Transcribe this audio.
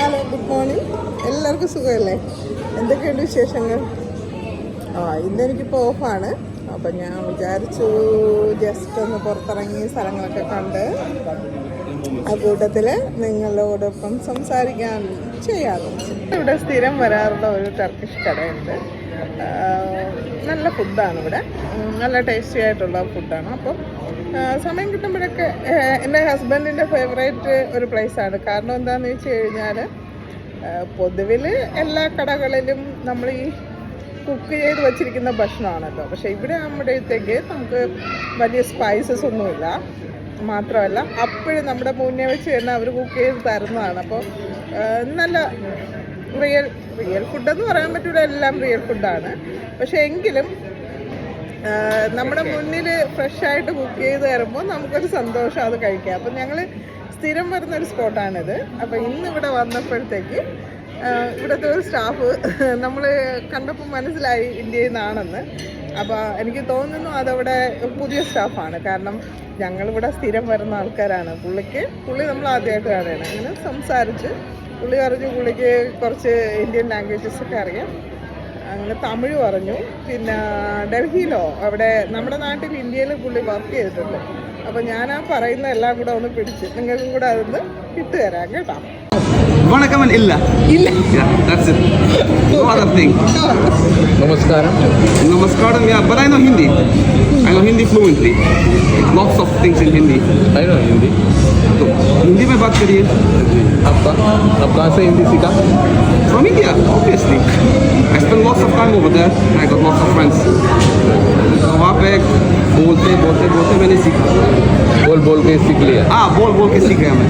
Hello good morning എല്ലാവർക്കും സുഖമല്ലേ? എന്തൊക്കെയുണ്ട് വിശേഷങ്ങൾ? ആ ഇന്നെനിക്കിപ്പോൾ ഓഫാണ്. അപ്പം ഞാൻ വിചാരിച്ചു ജസ്റ്റ് ഒന്ന് പുറത്തിറങ്ങി സ്ഥലങ്ങളൊക്കെ കണ്ട് ആ കൂട്ടത്തിൽ നിങ്ങളോടൊപ്പം സംസാരിക്കാൻ ചെയ്യാറുണ്ട് ഇവിടെ സ്ഥിരം വരാറുള്ള ഒരു ടർക്കിഷ് കടയുണ്ട്. നല്ല ഫുഡാണ് ഇവിടെ. നല്ല ടേസ്റ്റി ആയിട്ടുള്ള ഫുഡാണ് അപ്പം സമയം കിട്ടുമ്പോഴൊക്കെ എന്റെ ഹസ്ബൻഡിന്റെ ഫേവറേറ്റ് ഒരു പ്ലേസാണ്. കാരണം എന്താണെന്ന് വെച്ച് കഴിഞ്ഞാൽ പൊതുവിൽ എല്ലാ കടകളിലും നമ്മൾ ഈ കുക്ക് ചെയ്ത് വച്ചിരിക്കുന്ന ഭക്ഷണമാണല്ലോ. പക്ഷേ ഇവിടെ ആകുമ്പോഴത്തേക്ക് നമുക്ക് വലിയ സ്പൈസസ് ഒന്നുമില്ല. മാത്രമല്ല അപ്പോഴും നമ്മുടെ മുന്നേ വെച്ച് തന്നെ അവർ കുക്ക് ചെയ്ത് തരുന്നതാണ്. അപ്പോൾ നല്ല റിയൽ റിയൽ ഫുഡെന്ന് പറയാൻ പറ്റൂല എല്ലാം റിയൽ ഫുഡാണ് പക്ഷേ എങ്കിലും നമ്മുടെ മുന്നിൽ ഫ്രഷായിട്ട് കുക്ക് ചെയ്ത് തരുമ്പോൾ നമുക്കൊരു സന്തോഷം അത് കഴിക്കാം. അപ്പം ഞങ്ങൾ സ്ഥിരം വരുന്നൊരു സ്പോട്ടാണിത്. അപ്പോൾ ഇന്ന് ഇവിടെ വന്നപ്പോഴത്തേക്ക് ഇവിടുത്തെ ഒരു സ്റ്റാഫ് നമ്മൾ കണ്ടപ്പോൾ മനസ്സിലായി ഇന്ത്യയിൽ നിന്നാണെന്ന്. അപ്പോൾ എനിക്ക് തോന്നുന്നു അതവിടെ പുതിയ സ്റ്റാഫാണ്. കാരണം ഞങ്ങളിവിടെ സ്ഥിരം വരുന്ന ആൾക്കാരാണ്. പുള്ളിക്ക് പുള്ളി നമ്മൾ ആദ്യമായിട്ട് കാണുകയാണ്. അങ്ങനെ സംസാരിച്ച് പുള്ളി പറഞ്ഞു പുള്ളിക്ക് കുറച്ച് ഇന്ത്യൻ ലാംഗ്വേജസ് ഒക്കെ അറിയാം. അങ്ങനെ തമിഴ് പറഞ്ഞു പിന്നെ ഡൽഹിയിലോ അവിടെ നമ്മുടെ നാട്ടിൽ ഇന്ത്യയിൽ പുള്ളി വർക്ക് ചെയ്തിട്ടുണ്ട് അപ്പോൾ ഞാൻ ആ പറയുന്ന എല്ലാം കൂടെ ഒന്ന് പിടിച്ച് നിങ്ങൾക്കും കൂടെ അതൊന്ന് ഇട്ടുതരാം കേട്ടോ വണക്കം ഇല്ല ഇല്ല Yeah, that's it. No other thing. നമസ്കാരം Namaskaram, yeah, but I know Hindi. I know Hindi fluently. Lots of things in Hindi. I know Hindi तो हिंदी में बात करिए आपका आप कहाँ से हिंदी सीखा From India, obviously. I spent lots of time over there. and I got lots of friends. तो वहाँ पे बोलते बोलते बोलते मैंने सीखा बोल बोल के सीख लिया हाँ बोल बोल के सीख गया मैं